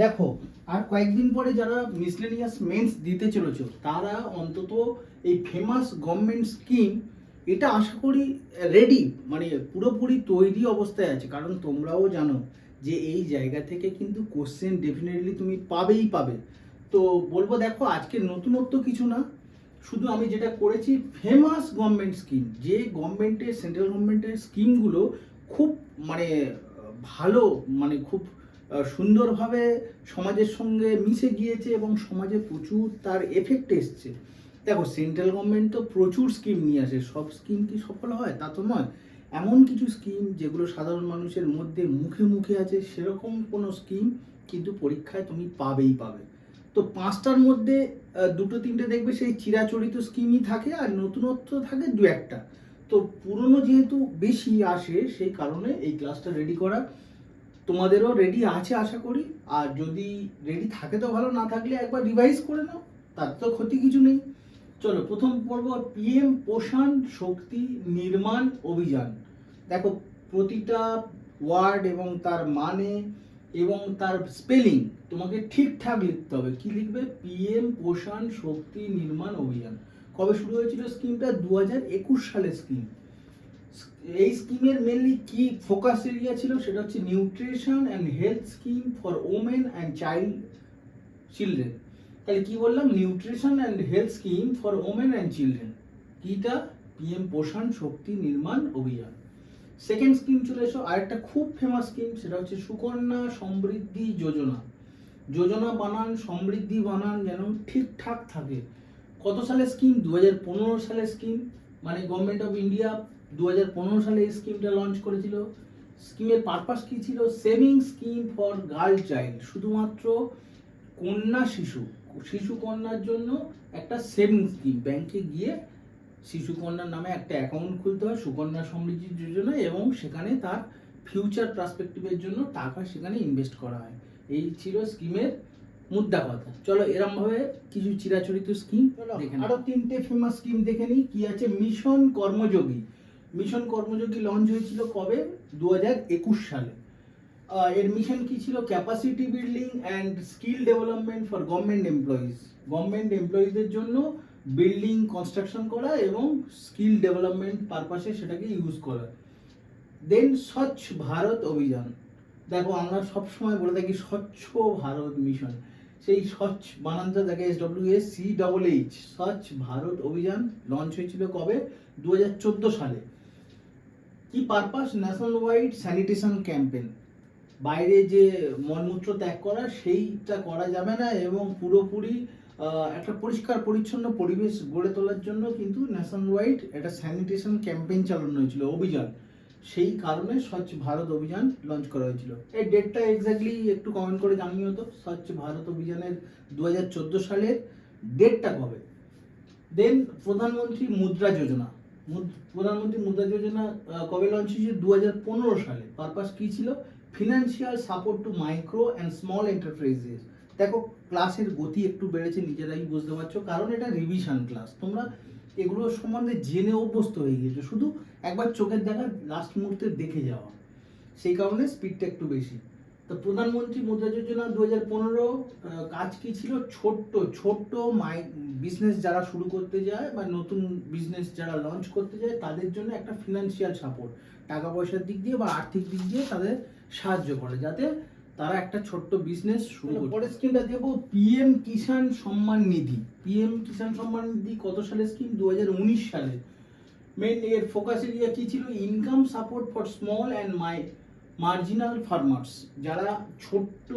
দেখো, আর কয়েকদিন পরে যারা মিসলেনিয়াস মেন্স দিতে চলেছো, তারা অন্তত এই ফেমাস গভর্নমেন্ট স্কিম এটা আশা করি রেডি মানে পুরোপুরি তৈরি অবস্থায় আছে। কারণ তোমরাও জানো যে এই জায়গা থেকে কিন্তু কোশ্চেন ডেফিনেটলি তুমি পাবেই পাবে। তো বলব, দেখো, আজকে নতুনত্ব কিছু না, শুধু আমি যেটা করেছি ফেমাস গভর্নমেন্ট স্কিম যে গভর্নমেন্টের সেন্ট্রাল গভর্নমেন্টের স্কিমগুলো খুব মানে ভালো মানে খুব সুন্দরভাবে সমাজের সঙ্গে মিশে গিয়েছে এবং সমাজে প্রচুর তার এফেক্ট এসছে। দেখো সেন্ট্রাল গভর্নমেন্ট তো প্রচুর স্কিম নিয়ে আসে। সব স্কিম কি সফল হয়? তা তো নয়। এমন কিছু স্কিম যেগুলো সাধারণ মানুষের মধ্যে মুখে মুখে আছে, সেরকম কোনো স্কিম কিন্তু পরীক্ষায় তুমি পাবেই পাবে। তো পাঁচটার মধ্যে দুটো তিনটে দেখবে সেই চিরাচরিত স্কিমই থাকে আর নতুনত্ব থাকে দু একটা। তো পুরনো যেহেতু বেশি আসে, সেই কারণে এই ক্লাসটা রেডি করা তোমাদেরও রেডি আছে আশা করি। আর যদি রেডি থাকে তো ভালো, না থাকলে একবার রিভাইজ করে নাও, তার তো ক্ষতি কিছু নেই। চলো, প্রথম পর্ব পিএম পোষণ, শক্তি, নির্মাণ, অভিযান। দেখো, প্রতিটা ওয়ার্ড এবং তার মানে এবং তার স্পেলিং তোমাকে ঠিকঠাক লিখতে হবে। কি লিখবে? পিএম পোষণ, শক্তি, নির্মাণ, অভিযান। কবে শুরু হয়েছিল স্কিমটা দু হাজার একুশ সালের স্কিম এই স্কিমের মেনলি কি ফোকাস এরিয়া ছিল সেটা হচ্ছে nutrition and health scheme for women and child children তাহলে কি বললাম? Nutrition and health scheme for women and children কিটা? পিএম পোষণ শক্তি নির্মাণ অভিযান সেকেন্ড স্কিম চলে এসো, আরেকটা খুব ফেমাস স্কিম সেটা হচ্ছে সুকন্যা সমৃদ্ধি যোজনা। যোজনা বানান, সমৃদ্ধি বানান যেন ঠিকঠাক থাকে। কত সালের স্কিম দু হাজার পনেরো সালের স্কিম মানে গভর্নমেন্ট অফ ইন্ডিয়া দু হাজার পনেরো সালে এই স্কিমটা লঞ্চ করেছিল। স্কিমের পারপাস কি ছিল? Saving scheme for girl child শুধুমাত্র কন্যা শিশু শিশু কন্যার জন্য একটা সেভিং স্কিম ব্যাংকে গিয়ে শিশু কন্যার নামে একটা অ্যাকাউন্ট খুলতে হয় সুকন্যা সমৃদ্ধি যোজনা এবং সেখানে তার ফিউচার পার্সপেক্টিভের জন্য টাকা সেখানে ইনভেস্ট করা হয়। এই ছিল স্কিমের মুদ্রা কথা। চলো এরম ভাবে কিছু চিরাচরিত স্কিম দেখে আরও তিনটে ফেমাস স্কিম দেখে নিই। কি আছে? Mission Karmayogi. Mission Karmayogi launch হয়েছিল কবে? দু হাজার একুশ সালে। এর মিশন কি ছিল? Capacity building and skill development for government employees government এমপ্লয়িজদের জন্য বিল্ডিং কনস্ট্রাকশন করা এবং স্কিল ডেভেলপমেন্ট পারপাসে সেটাকে ইউজ করা। দেন স্বচ্ছ ভারত অভিযান। দেখো, আমরা সবসময় বলে থাকি স্বচ্ছ ভারত মিশন সেই স্বচ্ছ বানানটা দেখে S W S C double H স্বচ্ছ ভারত অভিযান লঞ্চ হয়েছিল কবে? দু হাজার চোদ্দ সালে। কি purpose national wide sanitation campaign বাইরে যে মলমূত্র ত্যাগ করা, সেইটা করা যাবে না এবং পুরোপুরি একটা পরিষ্কার, পরিচ্ছন্ন পরিবেশ গড়ে তোলার জন্য কিন্তু ন্যাশনাল ওয়াইড একটা স্যানিটেশন ক্যাম্পেইন চালানো হয়েছিল, অভিযান। সেই কারণে স্বচ্ছ ভারত অভিযান লঞ্চ করা হয়েছিল। এই ডেটটা এক্স্যাক্টলি একটু কমেন্ট করে জানিয়ে হতো। স্বচ্ছ ভারত অভিযানের দু হাজার চোদ্দ সালের ডেটটা কবে? দেন প্রধানমন্ত্রী মুদ্রা যোজনা। প্রধানমন্ত্রী মুদ্রা যোজনা কবে লঞ্চ হয়েছে? দু সালে। পারপাস কি ছিল? Financial support to micro and small enterprises দেখো ক্লাসের গতি একটু বেড়েছে, নিজেরাই বুঝতে পারছ। কারণ এটা রিভিশন ক্লাস তোমরা এগুলো সম্বন্ধে জেনে অভ্যস্ত হয়ে গিয়েছো। শুধু একবার চোখের দেখা লাস্ট মুহূর্তে দেখে যাওয়া। সেই কারণে স্পিডটা একটু বেশি। তো প্রধানমন্ত্রী মুদ্রা যোজনা দু হাজার পনেরো কাজ কি ছিল? ছোট্ট ছোট্ট মাই বিজনেস যারা শুরু করতে যায় বা নতুন বিজনেস যারা লঞ্চ করতে যায়, তাদের জন্য একটা ফিনান্সিয়াল সাপোর্ট টাকা পয়সার দিক দিয়ে বা আর্থিক দিক দিয়ে তাদের সাহায্য করে, যাতে তারা একটা ছোট্ট বিজনেস শুরু করে পরের স্কিমটা দেবো পিএম কিষাণ সম্মান নিধি পিএম কিষাণ সম্মান নিধি কত সালের স্কিম দু হাজার উনিশ সালে। মেন এর ফোকাস এরিয়া কি ছিল? Income support for small and my marginal farmers যারা ছোট্ট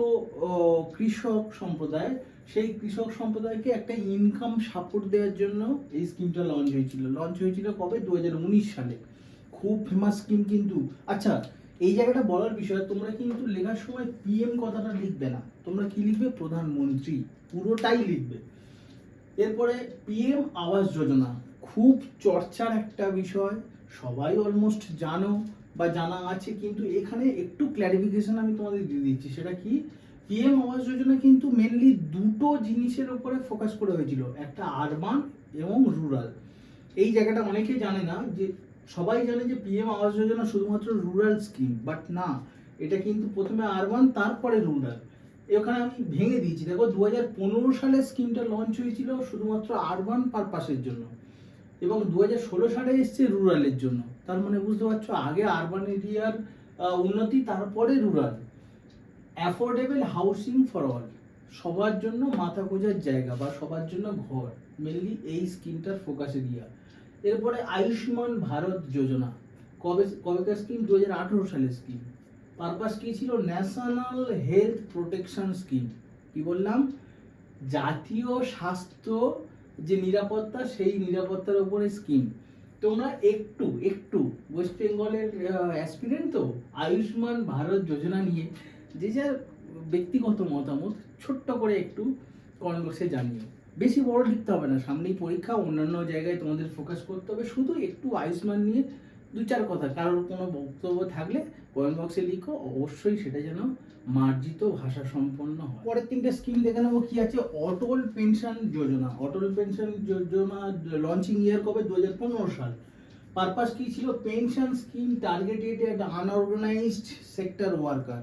কৃষক সম্প্রদায়, সেই কৃষক সম্প্রদায়কে একটা ইনকাম সাপোর্ট দেওয়ার জন্য এই স্কিমটা লঞ্চ হয়েছিল। লঞ্চ হয়েছিল কবে? দু সালে। খুব ফেমাস স্কিম কিন্তু। আচ্ছা এই জায়গাটা বলার বিষয়, তোমরা কিন্তু লেখার সময় পিএম কথাটা লিখবে না। তোমরা কি লিখবে? প্রধানমন্ত্রী। পুরোটাই লিখবে। এরপরে পিএম আবাস যোজনা। খুব চর্চার একটা বিষয়। সবাই অলমোস্ট জানো বা জানা আছে, কিন্তু এখানে একটু ক্ল্যারিফিকেশন আমি তোমাদের দিয়ে দিচ্ছি। সেটা কি? পিএম আবাস যোজনা কিন্তু মেনলি দুটো জিনিসের উপরে ফোকাস করে হয়েছিল, একটা আরবান এবং রুরাল এই জায়গাটা অনেকেই জানে না যে, সবাই জানে যে পিএম আবাস যোজনা শুধুমাত্র রুরাল স্কিম বাট না, এটা কিন্তু প্রথমে আরবান তারপরে রুরাল এখানে আমি ভেঙে দিয়েছি। দেখো দু হাজার পনেরো সালে স্কিমটা লঞ্চ হয়েছিল শুধুমাত্র আরবান পারপাসের জন্য এবং দু হাজার ষোলো সালে এসছে রুরালের জন্য। তার মানে বুঝতে পারছ, আগে আরবান এরিয়ার উন্নতি, তারপরে rural affordable housing for all সবার জন্য মাথা খোঁজার জায়গা বা সবার জন্য ঘর মেনলি এই স্কিমটার ফোকাসে এরিয়া এরপরে আয়ুষ্মান ভারত যোজনা। কবে, কবেকার স্কিম দু হাজার আঠেরো সালের স্কিম পারপাস কি ছিল? ন্যাশনাল হেলথ প্রোটেকশন স্কিম কি বললাম? জাতীয় স্বাস্থ্য যে নিরাপত্তা, সেই নিরাপত্তার উপরে স্কিম তোমরা একটু একটু ওয়েস্ট বেঙ্গলের অ্যাসপিরেন্ট তো, আয়ুষ্মান ভারত যোজনা নিয়ে যে যার ব্যক্তিগত মতামত, ছোট্ট করে একটু কমেন্ট বক্সে জানিও। বেশি বড় লিখতে হবে না, সামনেই পরীক্ষা, অন্যান্য জায়গায় তোমাদের ফোকাস করতে হবে, শুধু একটু আয়ুষ্মান নিয়ে দু চার কথা, কারোর কোনো বক্তব্য থাকলে কমেন্ট বক্সে লিখো, অবশ্যই সেটা যেন মার্জিত ভাষা সম্পন্ন হয়। পরের তিনটে স্কিম দেখে নেব, কি আছে? Atal pension Yojana. Atal pension Yojana launching year কবে? দু হাজার পনেরো সাল। পারপাস কি ছিল? Pension scheme targeted unorganised sector worker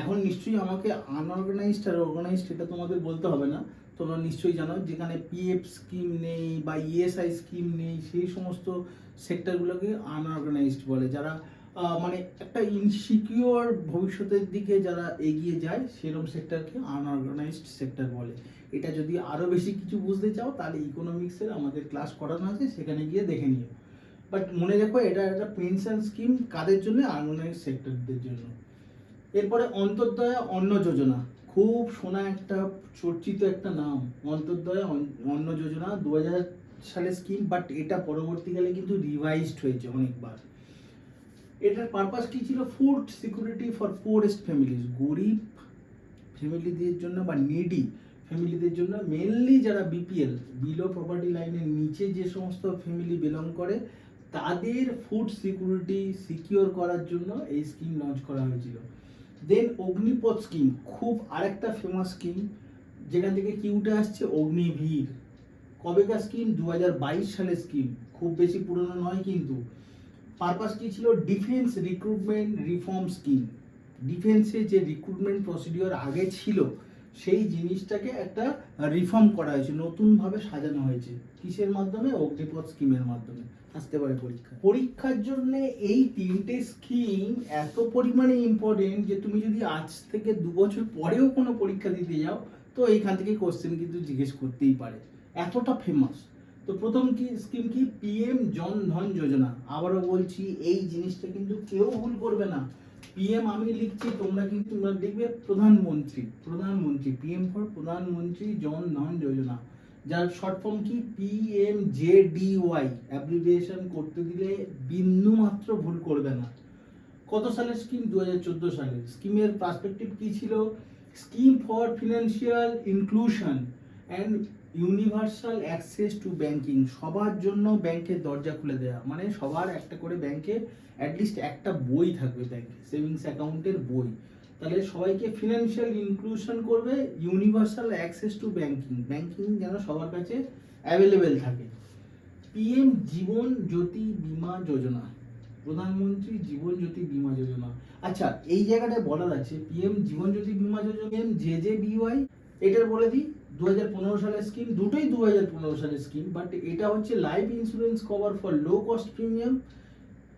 এখন নিশ্চয়ই আমাকে আনঅর্গানাইজড আর অর্গানাইজড এটা তোমাদের বলতে হবে না। তোমরা নিশ্চয়ই জানো, যেখানে পিএফ স্কিম নেই বা ইএসআই স্কিম নেই, সেই সমস্ত সেক্টরগুলোকে আনঅর্গানাইজড বলে। যারা মানে একটা ইনসিকিউর ভবিষ্যতের দিকে যারা এগিয়ে যায় সেরকম সেক্টরকে আনঅর্গানাইজড সেক্টর বলে। এটা যদি আরও বেশি কিছু বুঝতে চাও, তাহলে ইকোনমিক্সের আমাদের ক্লাস করানো আছে, সেখানে গিয়ে দেখে নিও। বাট মনে রেখো, এটা একটা পেনশন স্কিম কাদের জন্য? আনঅর্গানাইজ সেক্টরদের জন্য। এরপরে অন্তর্দয়া অন্ন যোজনা। খুব শোনা একটা, চর্চিত একটা নাম, অন্তর্দয়া, অন- অন্ন যোজনা দু সালের স্কিম বাট এটা পরবর্তীকালে কিন্তু রিভাইজড হয়েছে অনেকবার। এটার পারপাস কি ছিল? Food security for poorest families গরিব ফ্যামিলিদের জন্য বা নিডি ফ্যামিলিদের জন্য মেনলি যারা বিপিএল বিলো প্রপার্টি লাইনের নিচে যে সমস্ত ফ্যামিলি বিলং করে, তাদের ফুড সিকিউরিটি সিকিওর করার জন্য এই স্কিম লঞ্চ করা হয়েছিল। দেন অগ্নিপথ স্কিম খুব আরেকটা ফেমাস স্কিম যেখান থেকে কি উঠে আসছে অগ্নিভীর কবেকার স্কিম দু হাজার বাইশ সালের স্কিম খুব বেশি পুরনো নয় কিন্তু। পারপাস কি ছিল? ডিফেন্স রিক্রুটমেন্ট রিফর্ম স্কিম ডিফেন্সে যে রিক্রুটমেন্ট প্রসিডিওর আগে ছিল সেই জিনিসটাকে একটা রিফর্ম করা হয়েছে, নতুনভাবে সাজানো হয়েছে। কিসের মাধ্যমে? অগ্নিপথ স্কিমের মাধ্যমে। আসতে পারে পরীক্ষা। পরীক্ষার জন্য এই তিনটে স্কিম এত পরিমাণে ইম্পর্টেন্ট যে তুমি যদি আজ থেকে দু বছর পরেও কোনো পরীক্ষা দিতে যাও, তো এইখান থেকে কোশ্চেন কিন্তু জিজ্ঞেস করতেই পারে। এতটা ফেমাস তো প্রথম কি স্কিম কি? পিএম জন ধন যোজনা আবারও বলছি, এই জিনিসটা কিন্তু কেউ ভুল করবে না। পিএম আমি লিখছি, তোমরা কিন্তু লিখবে প্রধানমন্ত্রী প্রধানমন্ত্রী পিএম ফর প্রধানমন্ত্রী জন ধন যোজনা, যার শর্ট ফর্ম কি? PM J D Y application করতে দিলে বিন্দু মাত্র ভুল করবে না। কত সালের স্কিম দু হাজার চোদ্দ সালের স্কিমের পার্সপেক্টিভ কী ছিল? Scheme for financial inclusion and universal access to banking সবার জন্য ব্যাংকের দরজা খুলে দেওয়া মানে সবার একটা করে ব্যাংকে অ্যাটলিস্ট একটা বই থাকবে ব্যাংকে সেভিংস অ্যাকাউন্টের বই। তাহলে সবাইকে ফিনান্সিয়াল ইনক্লুশন করবে universal access to banking banking যেন সবার কাছে অ্যাভেলেবেল থাকে। পিএম জীবন জ্যোতি বিমা যোজনা, প্রধানমন্ত্রী জীবন জ্যোতি বিমা যোজনা। আচ্ছা এই জায়গাটায় বলার আছে PM Jeevan Jyoti Bima Yojana M J J B Y এটার বলে দিই। দু হাজার পনেরো সালের স্কিম দুটোই দু হাজার পনেরো সালের স্কিম বাট এটা হচ্ছে life insurance cover for low cost premium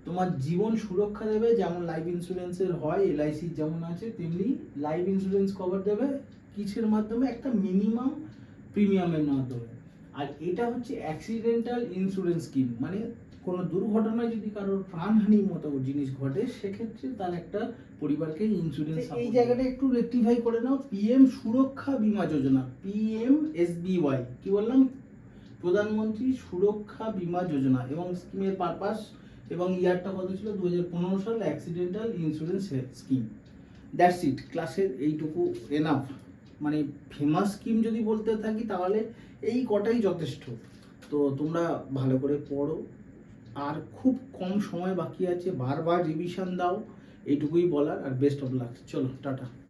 তোমার জীবন সুরক্ষা দেবে, যেমন লাইফ ইন্স্যুরেন্সের হয় এলআইসির যেমন আছে, তেমনি লাইফ ইন্স্যুরেন্স কভার দেবে কিসের মাধ্যমে একটা মিনিমাম প্রিমিয়ামের মাধ্যমে। আর এটা হচ্ছে অ্যাক্সিডেন্টাল ইন্স্যুরেন্স স্কিম মানে কোনো দুর্ঘটনায় যদি কারোর প্রাণহানির মতো জিনিস ঘটে সেক্ষেত্রে তার একটা পরিবারকে ইন্স্যুরেন্স এই জায়গাটা একটু রেক্টিফাই করে নাও। পিএম সুরক্ষা বীমা যোজনা পিএম এসবিওয়াই কি বললাম? প্রধানমন্ত্রী সুরক্ষা বীমা যোজনা এবং স্কিমের পারপাস এবং ইয়ারটা কত ছিল? দু হাজার পনেরো সাল accidental insurance scheme that's it ক্লাসের এইটুকু এনাফ মানে ফেমাস স্কিম যদি বলতে থাকি তাহলে এই কটাই যথেষ্ট। তো তোমরা ভালো করে পড়ো। আর খুব কম সময় বাকি আছে, বারবার রিভিশন দাও এটুকুই বলার, আর বেস্ট অফ লাক চলো, টাটা।